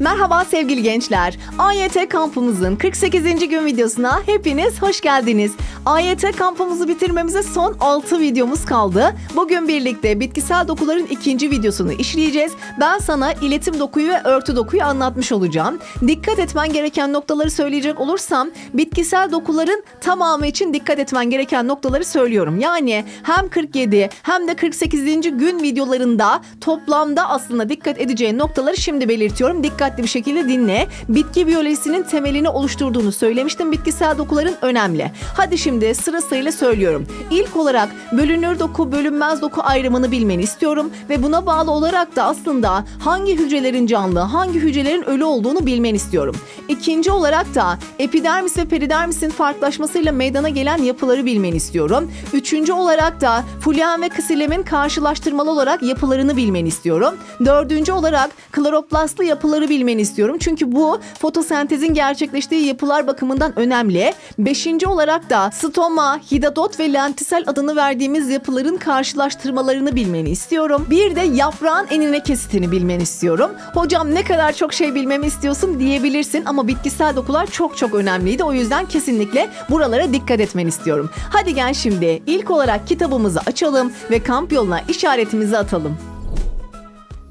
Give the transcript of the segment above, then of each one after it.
Merhaba sevgili gençler. AYT kampımızın 48. gün videosuna hepiniz hoş geldiniz. AYT kampımızı bitirmemize son 6 videomuz kaldı. Bugün birlikte bitkisel dokuların ikinci videosunu işleyeceğiz. Ben sana iletim dokuyu ve örtü dokuyu anlatmış olacağım. Dikkat etmen gereken noktaları söyleyecek olursam bitkisel dokuların tamamı için dikkat etmen gereken noktaları söylüyorum. Yani hem 47 hem de 48. gün videolarında toplamda aslında dikkat edeceğin noktaları şimdi belirtiyorum. Dikkatli bir şekilde dinle. Bitki biyolojisinin temelini oluşturduğunu söylemiştim. Bitkisel dokuların önemli. Hadi şimdi sırasıyla söylüyorum. İlk olarak bölünür doku, bölünmez doku ayrımını bilmeni istiyorum ve buna bağlı olarak da aslında hangi hücrelerin canlı, hangi hücrelerin ölü olduğunu bilmeni istiyorum. İkinci olarak da epidermis ve peridermisin farklılaşmasıyla meydana gelen yapıları bilmeni istiyorum. Üçüncü olarak da fulyen ve kısilemin karşılaştırmalı olarak yapılarını bilmeni istiyorum. Dördüncü olarak kloroplastlı yapıları bilmeni istiyorum. Çünkü bu fotosentezin gerçekleştiği yapılar bakımından önemli. Beşinci olarak da stoma, hidadot ve lentisel adını verdiğimiz yapıların karşılaştırmalarını bilmeni istiyorum. Bir de yaprağın enine kesitini bilmeni istiyorum. Hocam ne kadar çok şey bilmemi istiyorsun diyebilirsin ama bitkisel dokular çok çok önemliydi. O yüzden kesinlikle buralara dikkat etmeni istiyorum. Hadi gel şimdi ilk olarak kitabımızı açalım ve kamp yoluna işaretimizi atalım.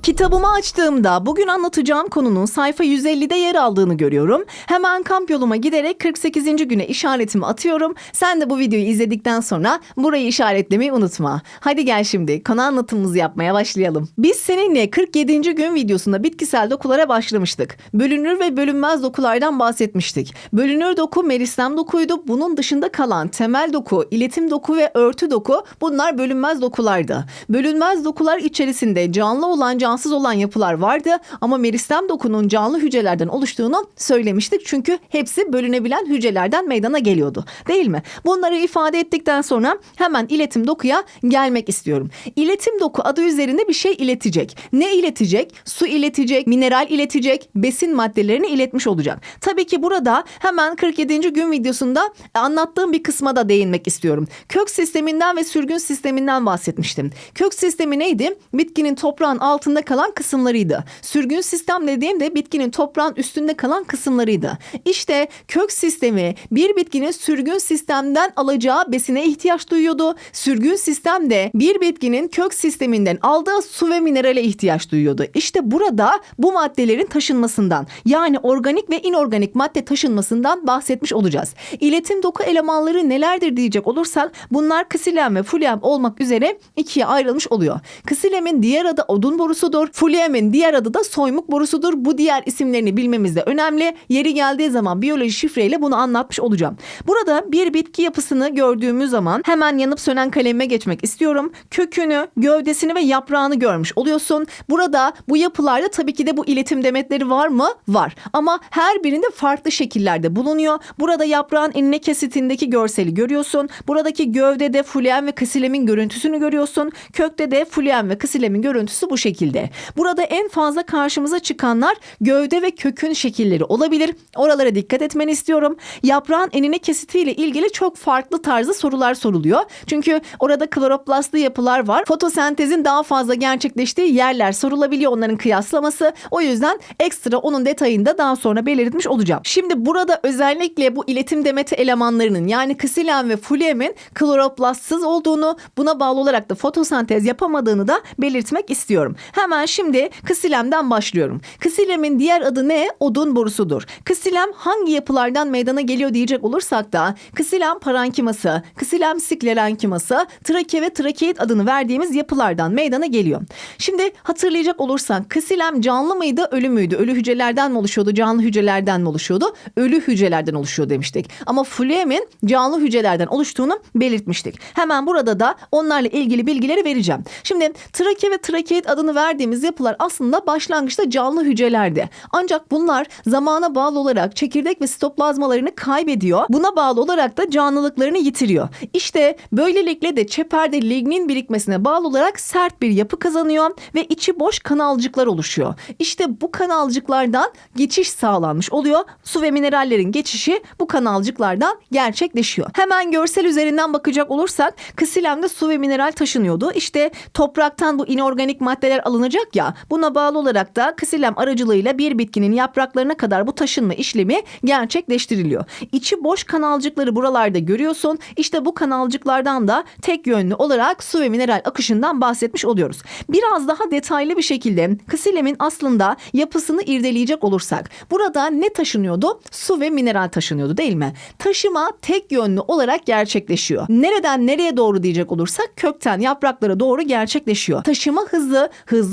Kitabımı açtığımda bugün anlatacağım konunun sayfa 150'de yer aldığını görüyorum. Hemen kamp yoluma giderek 48. güne işaretimi atıyorum. Sen de bu videoyu izledikten sonra burayı işaretlemeyi unutma. Hadi gel şimdi konu anlatımımızı yapmaya başlayalım. Biz seninle 47. gün videosunda bitkisel dokulara başlamıştık. Bölünür ve bölünmez dokulardan bahsetmiştik. Bölünür doku meristem dokuydu. Bunun dışında kalan temel doku, iletim doku ve örtü doku bunlar bölünmez dokulardı. Bölünmez dokular içerisinde canlı olan cansız olan yapılar vardı ama meristem dokunun canlı hücrelerden oluştuğunu söylemiştik. Çünkü hepsi bölünebilen hücrelerden meydana geliyordu. Değil mi? Bunları ifade ettikten sonra hemen iletim dokuya gelmek istiyorum. İletim doku adı üzerinde bir şey iletecek. Ne iletecek? Su iletecek, mineral iletecek, besin maddelerini iletmiş olacak. Tabii ki burada hemen 47. gün videosunda anlattığım bir kısma da değinmek istiyorum. Kök sisteminden ve sürgün sisteminden bahsetmiştim. Kök sistemi neydi? Bitkinin toprağın altında kalan kısımlarıydı. Sürgün sistem dediğimde bitkinin toprağın üstünde kalan kısımlarıydı. İşte kök sistemi bir bitkinin sürgün sistemden alacağı besine ihtiyaç duyuyordu. Sürgün sistem de bir bitkinin kök sisteminden aldığı su ve minerale ihtiyaç duyuyordu. İşte burada bu maddelerin taşınmasından yani organik ve inorganik madde taşınmasından bahsetmiş olacağız. İletim doku elemanları nelerdir diyecek olursak bunlar ksilem ve fulem olmak üzere ikiye ayrılmış oluyor. Ksilemin diğer adı odun borusudur. Fulyemin diğer adı da soymuk borusudur. Bu diğer isimlerini bilmemiz de önemli. Yeri geldiği zaman biyoloji şifreyle bunu anlatmış olacağım. Burada bir bitki yapısını gördüğümüz zaman hemen yanıp sönen kalemime geçmek istiyorum. Kökünü, gövdesini ve yaprağını görmüş oluyorsun. Burada bu yapılarda tabii ki de bu iletim demetleri var mı? Var. Ama her birinde farklı şekillerde bulunuyor. Burada yaprağın enine kesitindeki görseli görüyorsun. Buradaki gövdede fulyen ve kısilemin görüntüsünü görüyorsun. Kökte de fulyen ve kısilemin görüntüsü bu şekilde. Burada en fazla karşımıza çıkanlar gövde ve kökün şekilleri olabilir. Oralara dikkat etmeni istiyorum. Yaprağın enine kesitiyle ilgili çok farklı tarzda sorular soruluyor. Çünkü orada kloroplastlı yapılar var. Fotosentezin daha fazla gerçekleştiği yerler sorulabiliyor onların kıyaslaması. O yüzden ekstra onun detayını da daha sonra belirtmiş olacağım. Şimdi burada özellikle bu iletim demeti elemanlarının yani ksilem ve fulyemin kloroplastsız olduğunu buna bağlı olarak da fotosentez yapamadığını da belirtmek istiyorum. Hemen şimdi ksilemden başlıyorum. Ksilemin diğer adı ne? Odun borusudur. Ksilem hangi yapılardan meydana geliyor diyecek olursak da ksilem parankiması, ksilem sklerenkiması, trake ve trakeit adını verdiğimiz yapılardan meydana geliyor. Şimdi hatırlayacak olursak ksilem canlı mıydı, ölü müydü? Ölü hücrelerden mi oluşuyordu, canlı hücrelerden mi oluşuyordu? Ölü hücrelerden oluşuyor demiştik. Ama fulyemin canlı hücrelerden oluştuğunu belirtmiştik. Hemen burada da onlarla ilgili bilgileri vereceğim. Şimdi trake ve trakeit adını verdiğimiz yapılar aslında başlangıçta canlı hücrelerdi. Ancak bunlar zamana bağlı olarak çekirdek ve sitoplazmalarını kaybediyor. Buna bağlı olarak da canlılıklarını yitiriyor. İşte böylelikle de çeperde lignin birikmesine bağlı olarak sert bir yapı kazanıyor ve içi boş kanalcıklar oluşuyor. İşte bu kanalcıklardan geçiş sağlanmış oluyor. Su ve minerallerin geçişi bu kanalcıklardan gerçekleşiyor. Hemen görsel üzerinden bakacak olursak kısilemde su ve mineral taşınıyordu. İşte topraktan bu inorganik maddeler alınır taşınacak ya. Buna bağlı olarak da ksilem aracılığıyla bir bitkinin yapraklarına kadar bu taşınma işlemi gerçekleştiriliyor. İçi boş kanalcıkları buralarda görüyorsun. İşte bu kanalcıklardan da tek yönlü olarak su ve mineral akışından bahsetmiş oluyoruz. Biraz daha detaylı bir şekilde ksilemin aslında yapısını irdeleyecek olursak burada ne taşınıyordu? Su ve mineral taşınıyordu değil mi? Taşıma tek yönlü olarak gerçekleşiyor. Nereden nereye doğru diyecek olursak kökten yapraklara doğru gerçekleşiyor. Taşıma hızlı,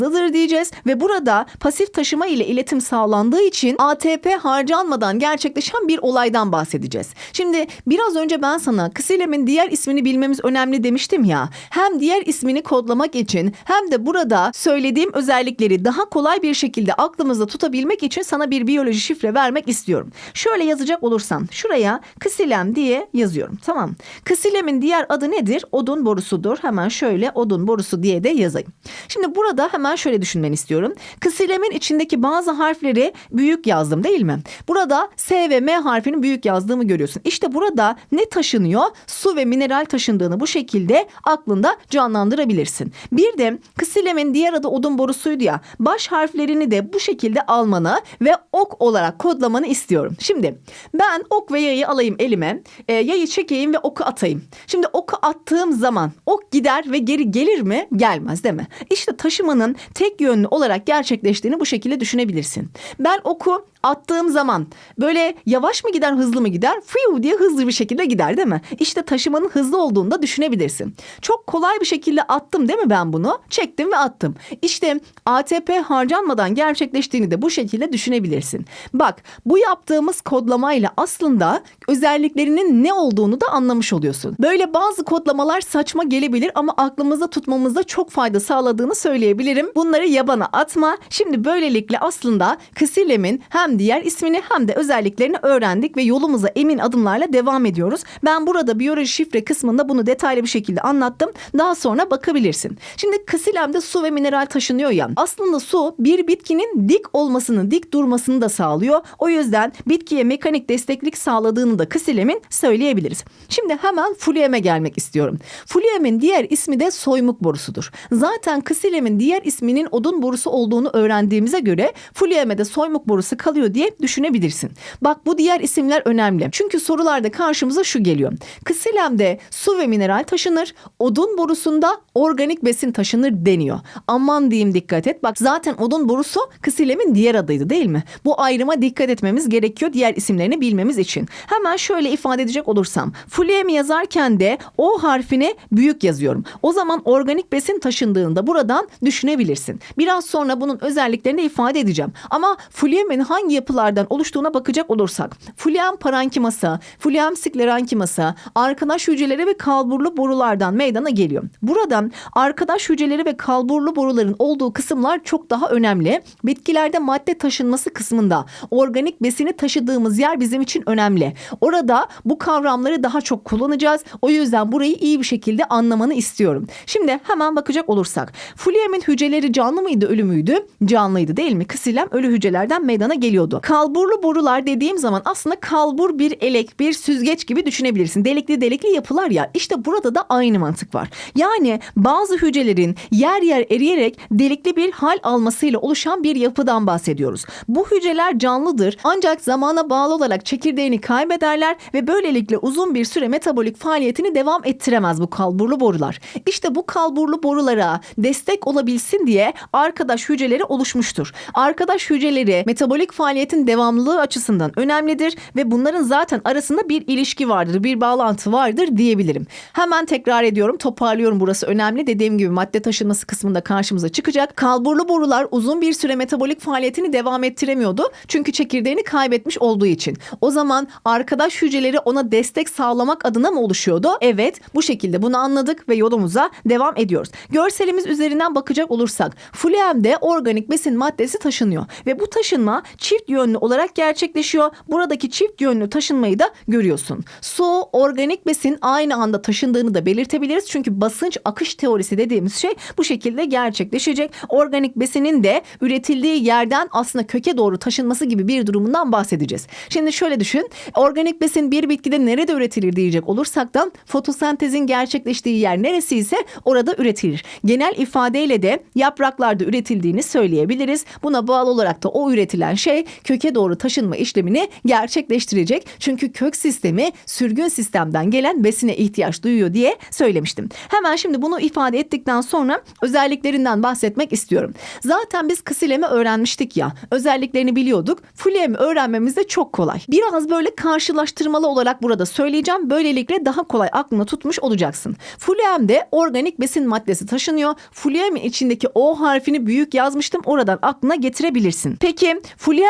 hızlıdır diyeceğiz ve burada pasif taşıma ile iletim sağlandığı için ATP harcanmadan gerçekleşen bir olaydan bahsedeceğiz. Şimdi biraz önce ben sana ksilemin diğer ismini bilmemiz önemli demiştim ya. Hem diğer ismini kodlamak için hem de burada söylediğim özellikleri daha kolay bir şekilde aklımızda tutabilmek için sana bir biyoloji şifre vermek istiyorum. Şöyle yazacak olursam şuraya ksilem diye yazıyorum. Tamam. Ksilemin diğer adı nedir? Odun borusudur. Hemen şöyle odun borusu diye de yazayım. Şimdi burada hemen şöyle düşünmeni istiyorum. Ksilemin içindeki bazı harfleri büyük yazdım değil mi? Burada S ve M harfini büyük yazdığımı görüyorsun. İşte burada ne taşınıyor? Su ve mineral taşındığını bu şekilde aklında canlandırabilirsin. Bir de ksilemin diğer adı odun borusuydu ya. Baş harflerini de bu şekilde almanı ve ok olarak kodlamanı istiyorum. Şimdi ben ok ve yayı alayım elime. E, yayı çekeyim ve oku atayım. Şimdi oku attığım zaman ok gider ve geri gelir mi? Gelmez değil mi? İşte taşımanın tek yönlü olarak gerçekleştiğini bu şekilde düşünebilirsin. Ben oku attığım zaman böyle yavaş mı gider hızlı mı gider? Fiu diye hızlı bir şekilde gider değil mi? İşte taşımanın hızlı olduğunu da düşünebilirsin. Çok kolay bir şekilde attım değil mi ben bunu? Çektim ve attım. İşte ATP harcanmadan gerçekleştiğini de bu şekilde düşünebilirsin. Bak bu yaptığımız kodlamayla aslında özelliklerinin ne olduğunu da anlamış oluyorsun. Böyle bazı kodlamalar saçma gelebilir ama aklımızda tutmamızda çok fayda sağladığını söyleyebilirim. Bunları yabana atma. Şimdi böylelikle aslında ksilemin hem diğer ismini hem de özelliklerini öğrendik ve yolumuza emin adımlarla devam ediyoruz. Ben burada biyoloji şifre kısmında bunu detaylı bir şekilde anlattım. Daha sonra bakabilirsin. Şimdi kasilemde su ve mineral taşınıyor ya. Aslında su bir bitkinin dik olmasını, dik durmasını da sağlıyor. O yüzden bitkiye mekanik desteklik sağladığını da kasilemin söyleyebiliriz. Şimdi hemen fuliyeme gelmek istiyorum. Fuliyemin diğer ismi de soymuk borusudur. Zaten kasilemin diğer isminin odun borusu olduğunu öğrendiğimize göre fuliyeme de soymuk borusu kalıyor diye düşünebilirsin. Bak bu diğer isimler önemli. Çünkü sorularda karşımıza şu geliyor. Kısilemde su ve mineral taşınır, odun borusunda organik besin taşınır deniyor. Aman diyeyim dikkat et. Bak zaten odun borusu kısilemin diğer adıydı değil mi? Bu ayrıma dikkat etmemiz gerekiyor diğer isimlerini bilmemiz için. Hemen şöyle ifade edecek olursam. Fulem yazarken de o harfini büyük yazıyorum. O zaman organik besin taşındığında buradan düşünebilirsin. Biraz sonra bunun özelliklerini ifade edeceğim. Ama fulemin hangi yapılardan oluştuğuna bakacak olursak. Fulem parenkiması, fulem sklerenkiması, arkadaş hücreleri ve kalburlu borulardan meydana geliyor. Buradan arkadaş hücreleri ve kalburlu boruların olduğu kısımlar çok daha önemli. Bitkilerde madde taşınması kısmında organik besini taşıdığımız yer bizim için önemli. Orada bu kavramları daha çok kullanacağız. O yüzden burayı iyi bir şekilde anlamanı istiyorum. Şimdi hemen bakacak olursak. Fuliyemin hücreleri canlı mıydı, ölü müydü? Canlıydı değil mi? Ksilem ölü hücrelerden meydana geliyordu. Kalburlu borular dediğim zaman aslında kalbur bir elek, bir süzgeç gibi düşünebilirsin. Delikli delikli yapılar ya. İşte burada da aynı mantık var. Yani bazı hücrelerin yer yer eriyerek delikli bir hal almasıyla oluşan bir yapıdan bahsediyoruz. Bu hücreler canlıdır ancak zamana bağlı olarak çekirdeğini kaybederler ve böylelikle uzun bir süre metabolik faaliyetini devam ettiremez bu kalburlu borular. İşte bu kalburlu borulara destek olabilsin diye arkadaş hücreleri oluşmuştur. Arkadaş hücreleri metabolik faaliyetin devamlılığı açısından önemlidir ve bunların zaten arasında bir ilişki vardır, bir bağlantı vardır diyebilirim. Hemen tekrar ediyorum, toparlıyorum burası önemli. Dediğim gibi madde taşınması kısmında karşımıza çıkacak. Kalburlu borular uzun bir süre metabolik faaliyetini devam ettiremiyordu. Çünkü çekirdeğini kaybetmiş olduğu için. O zaman arkadaş hücreleri ona destek sağlamak adına mı oluşuyordu? Evet, bu şekilde bunu anladık ve yolumuza devam ediyoruz. Görselimiz üzerinden bakacak olursak, fluemde organik besin maddesi taşınıyor ve bu taşınma çift yönlü olarak gerçekleşiyor. Buradaki çift yönlü taşınmayı da görüyorsun. Su, organik besin aynı anda taşındığını da belirtebiliriz. Çünkü basınç akış teorisi dediğimiz şey bu şekilde gerçekleşecek. Organik besinin de üretildiği yerden aslında köke doğru taşınması gibi bir durumundan bahsedeceğiz. Şimdi şöyle düşün. Organik besin bir bitkide nerede üretilir diyecek olursak da fotosentezin gerçekleştiği yer neresi ise orada üretilir. Genel ifadeyle de yapraklarda üretildiğini söyleyebiliriz. Buna bağlı olarak da o üretilen şey köke doğru taşınma işlemini gerçekleştirecek. Çünkü kök sistemi sürgün sistemden gelen besine ihtiyaç duyuyor diye söylemiştim. Hemen şimdi bunu ifade ettikten sonra özelliklerinden bahsetmek istiyorum. Zaten biz kısilemi öğrenmiştik ya. Özelliklerini biliyorduk. Fulemi öğrenmemiz de çok kolay. Biraz böyle karşılaştırmalı olarak burada söyleyeceğim. Böylelikle daha kolay aklına tutmuş olacaksın. Fulemde organik besin maddesi taşınıyor. Fulemin içindeki O harfini büyük yazmıştım. Oradan aklına getirebilirsin. Peki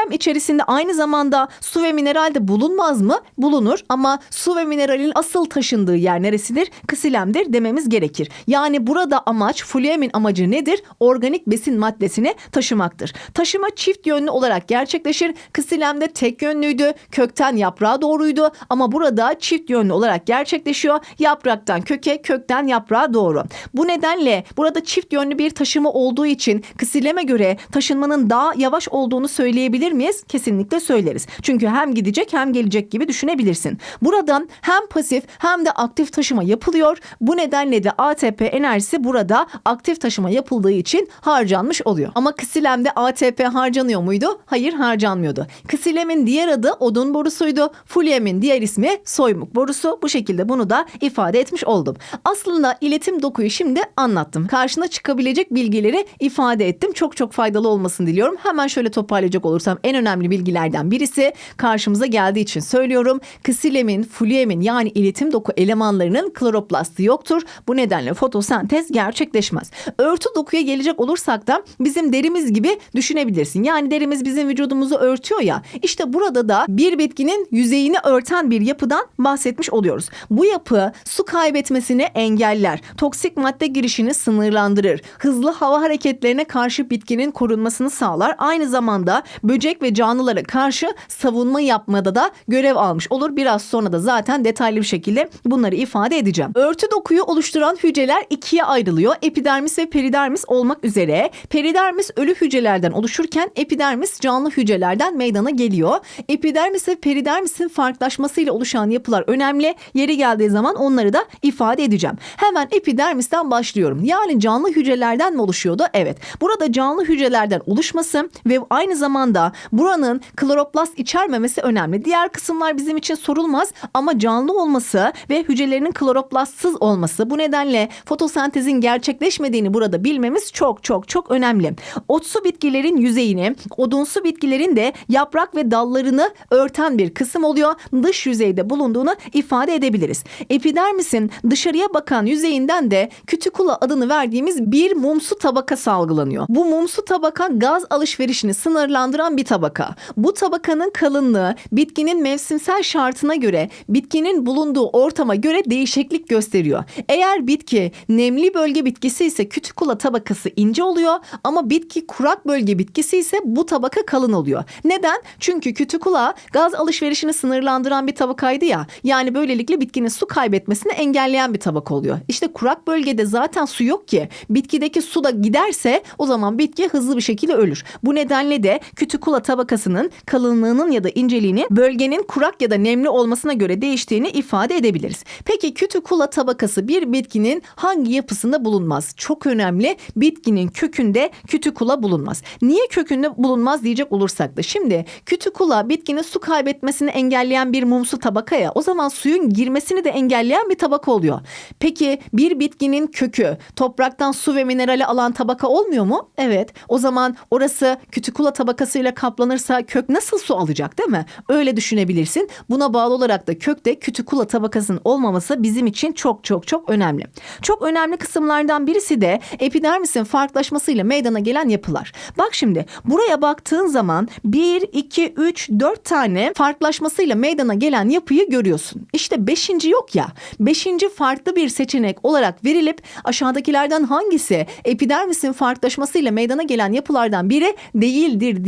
fulem içerisinde aynı zamanda su ve mineral de bulunmaz mı? Bulunur ama su ve mineralin asıl taşındığı yer neresidir? Kısilemdir dememiz gerekir. Yani burada amaç fulemin amacı nedir? Organik besin maddesini taşımaktır. Taşıma çift yönlü olarak gerçekleşir. Kısilemde tek yönlüydü. Kökten yaprağa doğruydu ama burada çift yönlü olarak gerçekleşiyor. Yapraktan köke, kökten yaprağa doğru. Bu nedenle burada çift yönlü bir taşıma olduğu için kısileme göre taşınmanın daha yavaş olduğunu söyleyebilir miyiz? Kesinlikle söyleriz. Çünkü hem gidecek hem gelecek gibi düşünebilirsin. Buradan hem pasif hem de aktif taşıma yapılıyor. Bu nedenle de ATP enerjisi burada aktif taşıma yapıldığı için harcanmış oluyor. Ama kısilemde ATP harcanıyor muydu? Hayır harcanmıyordu. Kısilemin diğer adı odun borusuydu. Fulyemin diğer ismi soymuk borusu. Bu şekilde bunu da ifade etmiş oldum. Aslında iletim dokuyu şimdi anlattım. Karşına çıkabilecek bilgileri ifade ettim. Çok çok faydalı olmasını diliyorum. Hemen şöyle toparlayacak olursam en önemli bilgilerden birisi karşımıza geldiği için söylüyorum. Kısilemin, fulyemin yani iletim doku elemanlarının kloroplasti yoktur. Bu nedenle fotosentez gerçekleşmez. Örtü dokuya gelecek olursak da bizim derimiz gibi düşünebilirsin. Yani derimiz bizim vücudumuzu örtüyor ya. İşte burada da bir bitkinin yüzeyini örten bir yapıdan bahsetmiş oluyoruz. Bu yapı su kaybetmesini engeller. Toksik madde girişini sınırlandırır. Hızlı hava hareketlerine karşı bitkinin korunmasını sağlar. Aynı zamanda böcek ve canlılara karşı savunma yapmada da görev almış olur. Biraz sonra da zaten detaylı bir şekilde bunları ifade edeceğim. Örtü dokuyu oluşturan hücreler ikiye ayrılıyor. Epidermis ve peridermis olmak üzere. Peridermis ölü hücrelerden oluşurken epidermis canlı hücrelerden meydana geliyor. Epidermis ve peridermisin farklılaşmasıyla oluşan yapılar önemli. Yeri geldiği zaman onları da ifade edeceğim. Hemen epidermisten başlıyorum. Yani canlı hücrelerden mi oluşuyordu? Evet. Burada canlı hücrelerden oluşması ve aynı zamanda buranın kloroplast içermemesi önemli. Diğer kısımlar bizim için sorulmaz ama canlı olması ve hücrelerinin kloroplastsız olması bu nedenle fotosentezin gerçekleşmediğini burada bilmemiz çok çok çok önemli. Otsu bitkilerin yüzeyini, odunsu bitkilerin de yaprak ve dallarını örten bir kısım oluyor. Dış yüzeyde bulunduğunu ifade edebiliriz. Epidermisin dışarıya bakan yüzeyinden de kütükula adını verdiğimiz bir mumsu tabaka salgılanıyor. Bu mumsu tabaka gaz alışverişini sınırlandıran bir tabaka. Bu tabakanın kalınlığı bitkinin mevsimsel şartına göre bitkinin bulunduğu ortama göre değişiklik gösteriyor. Eğer bitki nemli bölge bitkisi ise kütükula tabakası ince oluyor ama bitki kurak bölge bitkisi ise bu tabaka kalın oluyor. Neden? Çünkü kütükula gaz alışverişini sınırlandıran bir tabakaydı ya. Yani böylelikle bitkinin su kaybetmesini engelleyen bir tabaka oluyor. İşte kurak bölgede zaten su yok ki. Bitkideki su da giderse o zaman bitki hızlı bir şekilde ölür. Bu nedenle de kütükula tabakasının kalınlığının ya da inceliğini bölgenin kurak ya da nemli olmasına göre değiştiğini ifade edebiliriz. Peki kütükula tabakası bir bitkinin hangi yapısında bulunmaz? Çok önemli. Bitkinin kökünde kütükula bulunmaz. Niye kökünde bulunmaz diyecek olursak da şimdi kütükula bitkinin su kaybetmesini engelleyen bir mumsu tabaka ya o zaman suyun girmesini de engelleyen bir tabaka oluyor. Peki bir bitkinin kökü topraktan su ve minerali alan tabaka olmuyor mu? Evet. O zaman orası kütükula tabakasıyla kaplanırsa kök nasıl su alacak değil mi? Öyle düşünebilirsin. Buna bağlı olarak da kökte kütükula tabakasının olmaması bizim için çok çok çok önemli. Çok önemli kısımlardan birisi de epidermisin farklılaşmasıyla meydana gelen yapılar. Bak şimdi buraya baktığın zaman 1, 2, 3, 4 tane farklılaşmasıyla meydana gelen yapıyı görüyorsun. İşte 5. yok ya. 5. farklı bir seçenek olarak verilip aşağıdakilerden hangisi epidermisin farklılaşmasıyla meydana gelen yapılardan biri değildir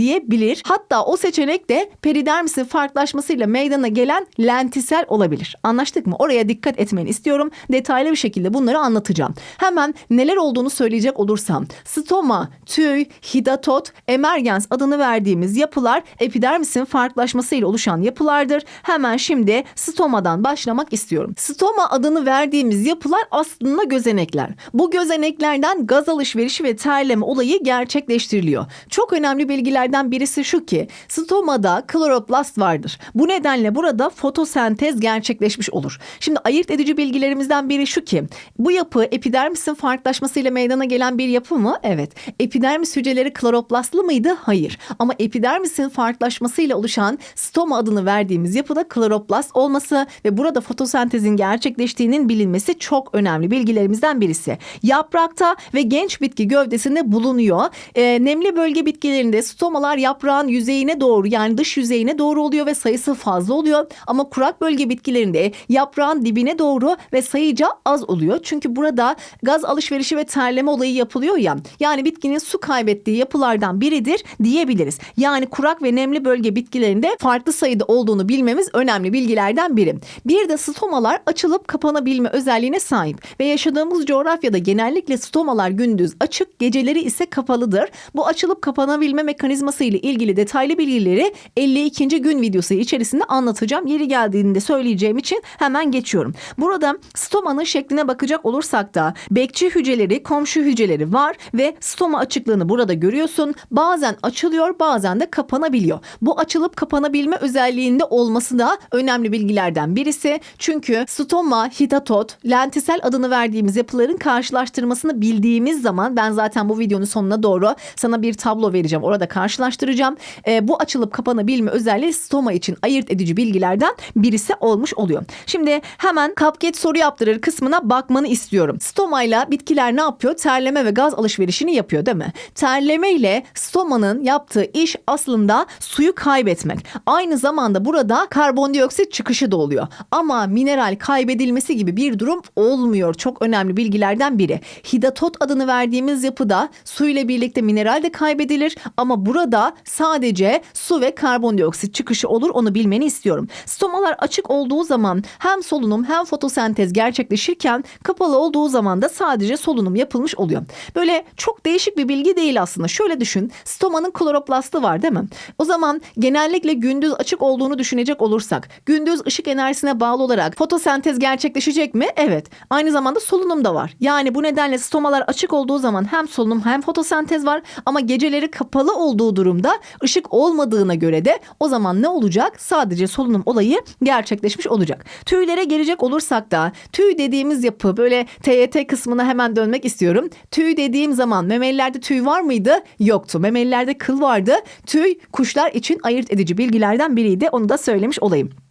diyebilir. Hatta o seçenek de peridermisin farklılaşmasıyla meydana gelen lentisel olabilir. Anlaştık mı? Oraya dikkat etmeni istiyorum. Detaylı bir şekilde bunları anlatacağım. Hemen neler olduğunu söyleyecek olursam stoma, tüy, hidatot, emergens adını verdiğimiz yapılar epidermisin farklılaşmasıyla oluşan yapılardır. Hemen şimdi stomadan başlamak istiyorum. Stoma adını verdiğimiz yapılar aslında gözenekler. Bu gözeneklerden gaz alışverişi ve terleme olayı gerçekleştiriliyor. Çok önemli bilgilerden birisi şu ki stomada kloroplast vardır. Bu nedenle burada fotosentez gerçekleşmiş olur. Şimdi ayırt edici bilgilerimizden biri şu ki bu yapı epidermisin farklılaşmasıyla meydana gelen bir yapı mı? Evet. Epidermis hücreleri kloroplastlı mıydı? Hayır. Ama epidermisin farklılaşmasıyla oluşan stoma adını verdiğimiz yapıda kloroplast olması ve burada fotosentezin gerçekleştiğinin bilinmesi çok önemli bilgilerimizden birisi. Yaprakta ve genç bitki gövdesinde bulunuyor. Ee, nemli bölge bitkilerinde stomalar yaprağın yüzeyine doğru yani dış yüzeyine doğru oluyor ve sayısı fazla oluyor. Ama kurak bölge bitkilerinde yaprağın dibine doğru ve sayıca az oluyor. Çünkü burada gaz alışverişi ve terleme olayı yapılıyor ya. Yani bitkinin su kaybettiği yapılardan biridir diyebiliriz. Yani kurak ve nemli bölge bitkilerinde farklı sayıda olduğunu bilmemiz önemli bilgilerden biri. Bir de stomalar açılıp kapanabilme özelliğine sahip ve yaşadığımız coğrafyada genellikle stomalar gündüz açık, geceleri ise kapalıdır. Bu açılıp kapanabilme mekanizması ile ilgili detaylı bilgileri 52. gün videosu içerisinde anlatacağım. Yeri geldiğinde söyleyeceğim için hemen geçiyorum. Burada stomanın şekline bakacak olursak da bekçi hücreleri, komşu hücreleri var ve stoma açıklığını burada görüyorsun. Bazen açılıyor, bazen de kapanabiliyor. Bu açılıp kapanabilme özelliğinde olması da önemli bilgilerden birisi. Çünkü stoma, hidatot, lentisel adını verdiğimiz yapıların karşılaştırmasını bildiğimiz zaman ben zaten bu videonun sonuna doğru sana bir tablo vereceğim. Orada karşılaştıracağım. E, bu açılıp kapanabilme özelliği stoma için ayırt edici bilgilerden birisi olmuş oluyor. Şimdi hemen kapket soru yaptırır kısmına bakmanı istiyorum. Stomayla bitkiler ne yapıyor? Terleme ve gaz alışverişini yapıyor değil mi? Terleme ile stomanın yaptığı iş aslında suyu kaybetmek. Aynı zamanda burada karbondioksit çıkışı da oluyor. Ama mineral kaybedilmesi gibi bir durum olmuyor. Çok önemli bilgilerden biri. Hidatot adını verdiğimiz yapıda su ile birlikte mineral de kaybedilir ama burada sadece su ve karbondioksit çıkışı olur onu bilmeni istiyorum. Stomalar açık olduğu zaman hem solunum hem fotosentez gerçekleşirken kapalı olduğu zaman da sadece solunum yapılmış oluyor. Böyle çok değişik bir bilgi değil aslında. Şöyle düşün. Stomanın kloroplastı var değil mi? O zaman genellikle gündüz açık olduğunu düşünecek olursak gündüz ışık enerjisine bağlı olarak fotosentez gerçekleşecek mi? Evet. Aynı zamanda solunum da var. Yani bu nedenle stomalar açık olduğu zaman hem solunum hem fotosentez var ama geceleri kapalı olduğu durumda ışık olmadığına göre de o zaman ne olacak? Sadece solunum olayı gerçekleşmiş olacak. Tüylere gelecek olursak da tüy dediğimiz yapı böyle TYT kısmına hemen dönmek istiyorum. Tüy dediğim zaman memelilerde tüy var mıydı? Yoktu. Memelilerde kıl vardı. Tüy kuşlar için ayırt edici bilgilerden biriydi. Onu da söylemiş olayım.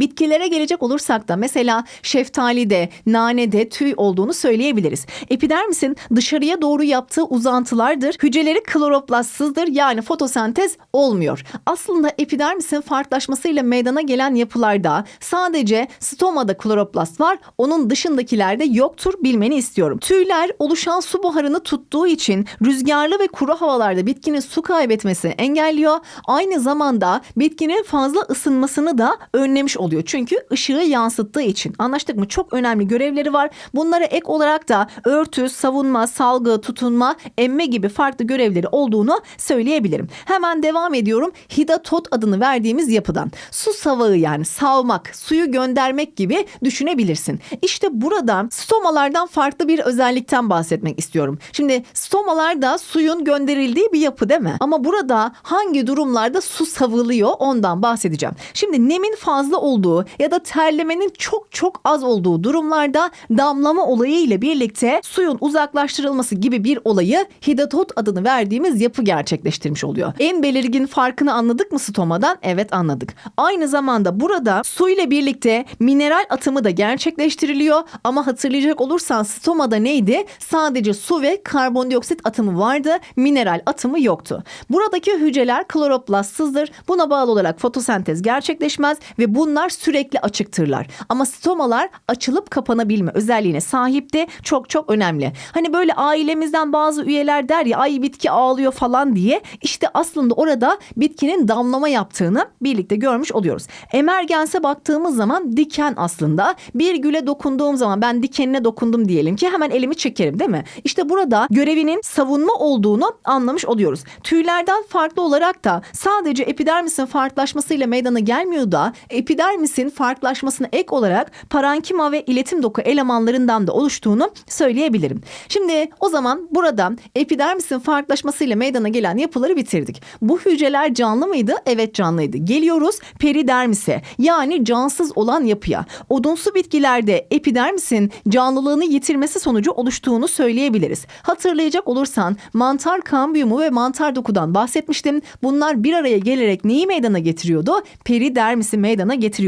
Bitkilere gelecek olursak da mesela şeftalide, nanede tüy olduğunu söyleyebiliriz. Epidermisin dışarıya doğru yaptığı uzantılardır. Hücreleri kloroplastsızdır yani fotosentez olmuyor. Aslında epidermisin farklılaşmasıyla meydana gelen yapılarda sadece stomada kloroplast var. Onun dışındakilerde yoktur bilmeni istiyorum. Tüyler oluşan su buharını tuttuğu için rüzgarlı ve kuru havalarda bitkinin su kaybetmesini engelliyor. Aynı zamanda bitkinin fazla ısınmasını da önlemiş oluyor. Çünkü ışığı yansıttığı için. Anlaştık mı? Çok önemli görevleri var. Bunlara ek olarak da örtü, savunma, salgı, tutunma, emme gibi farklı görevleri olduğunu söyleyebilirim. Hemen devam ediyorum. Hidatot adını verdiğimiz yapıdan. Su savağı yani savmak, suyu göndermek gibi düşünebilirsin. İşte burada stomalardan farklı bir özellikten bahsetmek istiyorum. Şimdi stomalar da suyun gönderildiği bir yapı değil mi? Ama burada hangi durumlarda su savılıyor ondan bahsedeceğim. Şimdi nemin fazla olduğu ya da terlemenin çok çok az olduğu durumlarda damlama olayı ile birlikte suyun uzaklaştırılması gibi bir olayı hidatot adını verdiğimiz yapı gerçekleştirmiş oluyor. En belirgin farkını anladık mı stomadan? Evet anladık. Aynı zamanda burada su ile birlikte mineral atımı da gerçekleştiriliyor ama hatırlayacak olursan stomada neydi? Sadece su ve karbondioksit atımı vardı. Mineral atımı yoktu. Buradaki hücreler kloroplastsızdır. Buna bağlı olarak fotosentez gerçekleşmez ve bunlar sürekli açıktırlar. Ama stomalar açılıp kapanabilme özelliğine sahipti. Çok çok önemli. Hani böyle ailemizden bazı üyeler der ya ay bitki ağlıyor falan diye. İşte aslında orada bitkinin damlama yaptığını birlikte görmüş oluyoruz. Emergense baktığımız zaman diken aslında. Bir güle dokunduğum zaman ben dikenine dokundum diyelim ki hemen elimi çekerim değil mi? İşte burada görevinin savunma olduğunu anlamış oluyoruz. Tüylerden farklı olarak da sadece epidermisin farklılaşmasıyla meydana gelmiyor da epidermis epidermisin farklılaşmasına ek olarak parankima ve iletim doku elemanlarından da oluştuğunu söyleyebilirim. Şimdi o zaman burada epidermisin farklılaşmasıyla meydana gelen yapıları bitirdik. Bu hücreler canlı mıydı? Evet canlıydı. Geliyoruz peridermise yani cansız olan yapıya. Odunsu bitkilerde epidermisin canlılığını yitirmesi sonucu oluştuğunu söyleyebiliriz. Hatırlayacak olursan mantar kambiyumu ve mantar dokudan bahsetmiştim. Bunlar bir araya gelerek neyi meydana getiriyordu? Peridermisi meydana getiriyordu.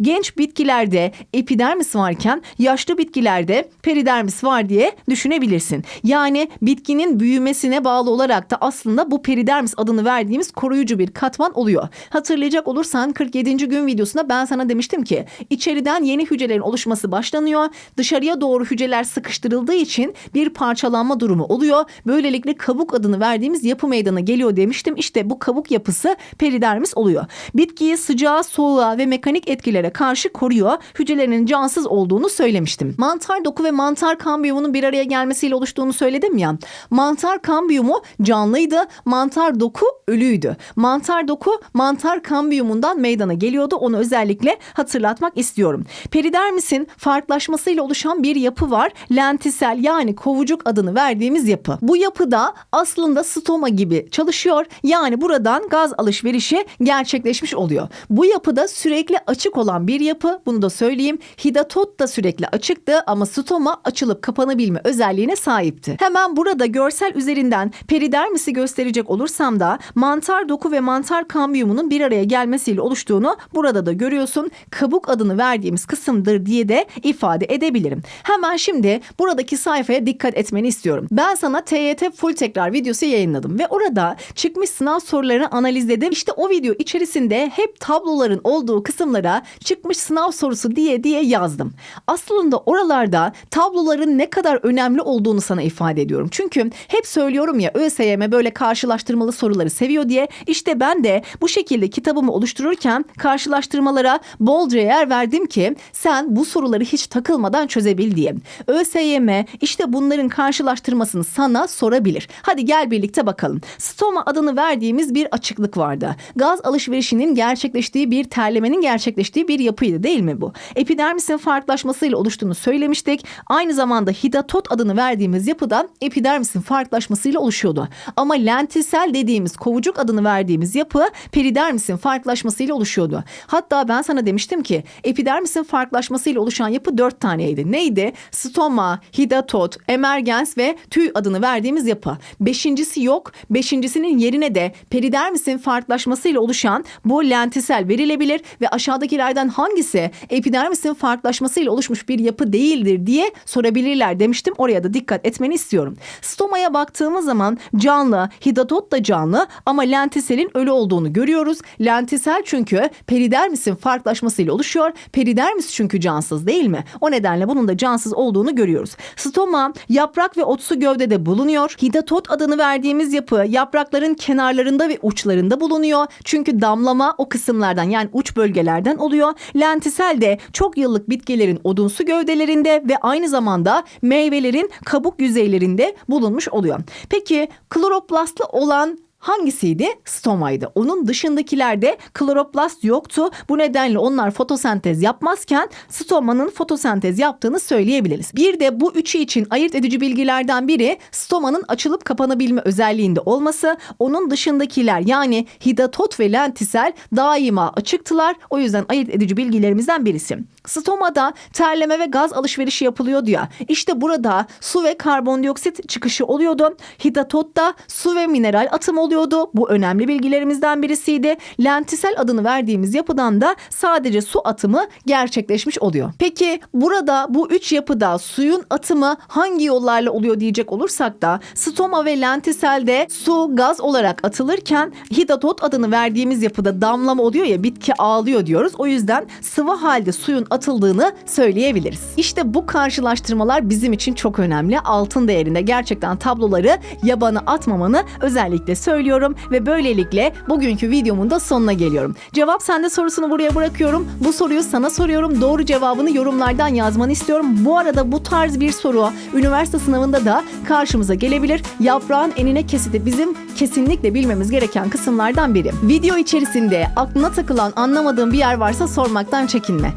Genç bitkilerde epidermis varken yaşlı bitkilerde peridermis var diye düşünebilirsin. Yani bitkinin büyümesine bağlı olarak da aslında bu peridermis adını verdiğimiz koruyucu bir katman oluyor. Hatırlayacak olursan 47. gün videosunda ben sana demiştim ki içeriden yeni hücrelerin oluşması başlanıyor. Dışarıya doğru hücreler sıkıştırıldığı için bir parçalanma durumu oluyor. Böylelikle kabuk adını verdiğimiz yapı meydana geliyor demiştim. İşte bu kabuk yapısı peridermis oluyor. Bitkiyi sıcağa, soğuğa ve mekanik etkilere karşı koruyor. Hücrelerinin cansız olduğunu söylemiştim. Mantar doku ve mantar kambiyumunun bir araya gelmesiyle oluştuğunu söyledim ya. Mantar kambiyumu canlıydı, mantar doku ölüydü. Mantar doku mantar kambiyumundan meydana geliyordu. Onu özellikle hatırlatmak istiyorum. Peridermisin farklılaşmasıyla oluşan bir yapı var. Lentisel yani kovucuk adını verdiğimiz yapı. Bu yapıda aslında stoma gibi çalışıyor. Yani buradan gaz alışverişi gerçekleşmiş oluyor. Bu yapıda sürekli açık olan bir yapı. Bunu da söyleyeyim. Hidatot da sürekli açıktı ama stoma açılıp kapanabilme özelliğine sahipti. Hemen burada görsel üzerinden peridermisi gösterecek olursam da mantar doku ve mantar kambiyumunun bir araya gelmesiyle oluştuğunu burada da görüyorsun. Kabuk adını verdiğimiz kısımdır diye de ifade edebilirim. Hemen şimdi buradaki sayfaya dikkat etmeni istiyorum. Ben sana TYT full tekrar videosu yayınladım ve orada çıkmış sınav sorularını analizledim. İşte o video içerisinde hep tabloların olduğu kısımlara çıkmış sınav sorusu diye diye yazdım. Aslında oralarda tabloların ne kadar önemli olduğunu sana ifade ediyorum. Çünkü hep söylüyorum ya ÖSYM böyle karşılaştırmalı soruları seviyor diye. İşte ben de bu şekilde kitabımı oluştururken karşılaştırmalara bolca yer verdim ki sen bu soruları hiç takılmadan çözebil diye. ÖSYM işte bunların karşılaştırmasını sana sorabilir. Hadi gel birlikte bakalım. Stoma adını verdiğimiz bir açıklık vardı. Gaz alışverişinin gerçekleştiği bir terlemenin gerçekleştiği bir yapıydı değil mi bu? Epidermisin farklılaşmasıyla oluştuğunu söylemiştik. Aynı zamanda hidatot adını verdiğimiz yapıda epidermisin farklılaşmasıyla oluşuyordu. Ama lentisel dediğimiz kovucuk adını verdiğimiz yapı peridermisin farklılaşmasıyla oluşuyordu. Hatta ben sana demiştim ki epidermisin farklılaşmasıyla oluşan yapı dört taneydi. Neydi? Stoma, hidatot, emergens ve tüy adını verdiğimiz yapı. Beşincisi yok. Beşincisinin yerine de peridermisin farklılaşmasıyla oluşan bu lentisel verilebilir ve aşağıdakilerden hangisi epidermisin farklılaşmasıyla oluşmuş bir yapı değildir diye sorabilirler demiştim. Oraya da dikkat etmeni istiyorum. Stomaya baktığımız zaman canlı, hidatot da canlı ama lentiselin ölü olduğunu görüyoruz. Lentisel çünkü peridermisin farklılaşmasıyla oluşuyor. Peridermis çünkü cansız değil mi? O nedenle bunun da cansız olduğunu görüyoruz. Stoma yaprak ve otsu gövdede bulunuyor. Hidatot adını verdiğimiz yapı yaprakların kenarlarında ve uçlarında bulunuyor. Çünkü damlama o kısımlardan yani uç bölgelerden oluyor. Lentisel de çok yıllık bitkilerin odunsu gövdelerinde ve aynı zamanda meyvelerin kabuk yüzeylerinde bulunmuş oluyor. Peki kloroplastlı olan hangisiydi? Stomaydı. Onun dışındakilerde kloroplast yoktu. Bu nedenle onlar fotosentez yapmazken stomanın fotosentez yaptığını söyleyebiliriz. Bir de bu üçü için ayırt edici bilgilerden biri stomanın açılıp kapanabilme özelliğinde olması. Onun dışındakiler yani hidatot ve lentisel daima açıktılar. O yüzden ayırt edici bilgilerimizden birisi. Stomada terleme ve gaz alışverişi yapılıyordu ya. İşte burada su ve karbondioksit çıkışı oluyordu. Hidatotta su ve mineral atımı oluyordu. Bu önemli bilgilerimizden birisiydi. Lentisel adını verdiğimiz yapıdan da sadece su atımı gerçekleşmiş oluyor. Peki burada bu üç yapıda suyun atımı hangi yollarla oluyor diyecek olursak da stoma ve lentiselde su gaz olarak atılırken hidatot adını verdiğimiz yapıda damlama oluyor ya bitki ağlıyor diyoruz. O yüzden sıvı halde suyun atıldığını söyleyebiliriz. İşte bu karşılaştırmalar bizim için çok önemli. Altın değerinde gerçekten tabloları yabana atmamanı özellikle söylüyorum ve böylelikle bugünkü videomun da sonuna geliyorum. Cevap sende sorusunu buraya bırakıyorum. Bu soruyu sana soruyorum. Doğru cevabını yorumlardan yazmanı istiyorum. Bu arada bu tarz bir soru üniversite sınavında da karşımıza gelebilir. Yaprağın enine kesiti bizim kesinlikle bilmemiz gereken kısımlardan biri. Video içerisinde aklına takılan anlamadığın bir yer varsa sormaktan çekinme.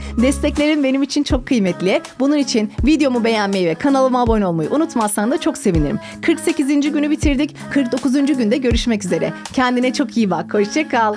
Desteklerin benim için çok kıymetli. Bunun için videomu beğenmeyi ve kanalıma abone olmayı unutmazsan da çok sevinirim. 48. günü bitirdik. 49. günde görüşmek üzere. Kendine çok iyi bak. Hoşça kal.